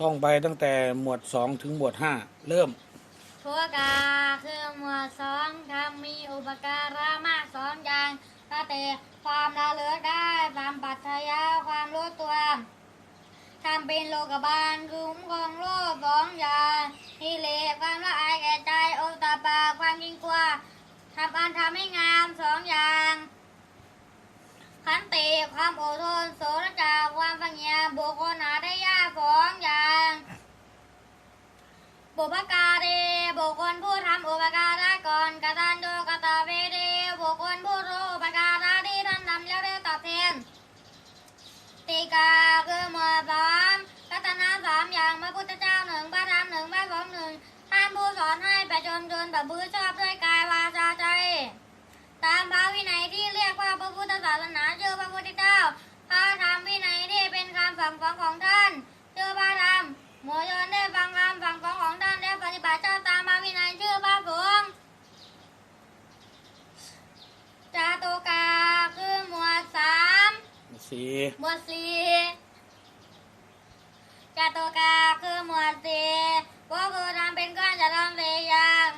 ท่องไปตั้งแต่หมวดสองถึงหมวดห้าเริ่มทั่วกาคือหมวดสองทำมีอุปการะมากสองอย่างก็เตความละเลือกได้ความปัจยาความรู้ตัวทำเป็นโลกบาลคือคุ้มครองโลกสองอย่างฮิเลความละอายแก่ใจโอตตาปาความยิ่งกลัวทำอันทำให้งามสองอย่างขันติความอดทนโสรจาความปัญญาบุคคลหาได้ยากสองอย่าง อุปการีบุคคลผู้ทำอุปการะก่อนกตัญญูกตเวทีบุคคลผู้รู้อุปการะที่ท่านทำแล้วได้ตอบแทนติกาคือหมวดสามกัตนาสามอย่างพระพุทธเจ้าหนึ่งพระธรรมหนึ่งพระสงฆ์หนึ่งท่านผู้สอนให้ประชนชนแบบบื้อชอบด้วยกัน สี่หมวดสี่จตุกาคือหมวดสี่ก็คือทำเป็นก้อนจะทำสี่อย่าง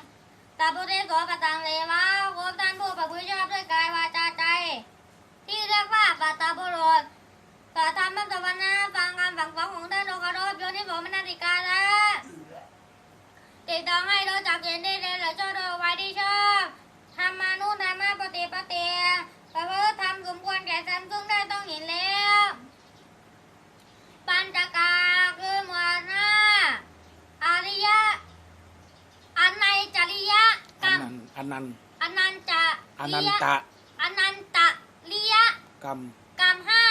ตาพุทธิโสปตังเลวะโคท่านผู้ประพฤติชอบด้วยกายวาจาใจ ที่เรียกว่าปัตตาบุรุษกระทำมัสวรรณะฟังคำฝังสองของท่านโอคารพโยนิโสมนติกาและติดต้องให้รู้จักเห็นได้เลยและชอบโดยไว้ที่ชอบทำมานุธรรมะปฏิปเตียประพฤติทำสมควรแก่ธรรมซึ่งได้ต้องเห็นแล้ว ปัญจกาคือหมวดห้าอริยะอันในจริยะกร อัรนมนั้นอันนั้นอนันจะอนันตะอนันตะริยะกรรมกรรมห้า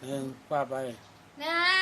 หนึ่งว่าไปหนึ่ง